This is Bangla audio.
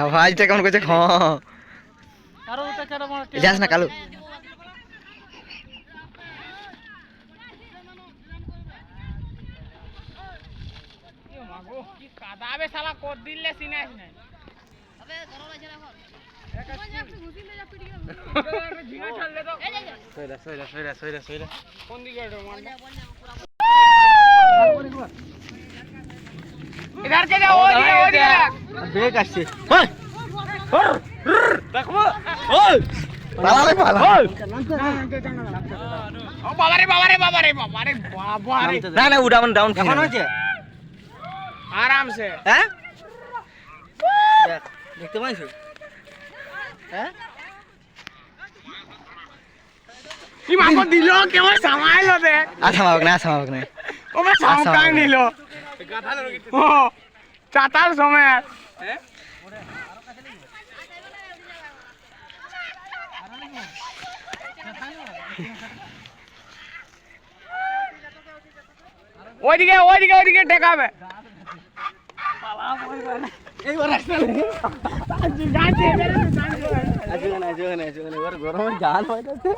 আওয়াজটা কেমন করছে? খ আমার যাস না কালু। কাদাবে শালা কর দিলে সিনাস না ঝিঙা ছাড়লে তো সইরা সইরা সইরা সইরা সইরা কোন দিকে ওঠো মারবে इधर के जाओ ओदिके ओदिके ব্রেক আসছে ওই দেখো ওই পালা রে পালা ओ बाबा रे बाबा रे बाबा रे बाबा रे बाबा रे না না উডাউন ডাউন এখন হয়েছে आराम से হ্যাঁ দেখ দেখতে পাইছো? হ্যাঁ? কি মাগো দিলো? কেমন সামাইলো দে আচ্ছা মাবক না না ও মে সামকাই নিলো? ও চাতাল সময় ওইদিকে ওইদিকে ওইদিকে ঠেকাবে এইবার আসলে জানছে আজকে না আজকে না আজকে না গরমে জান হয়ে যাচ্ছে।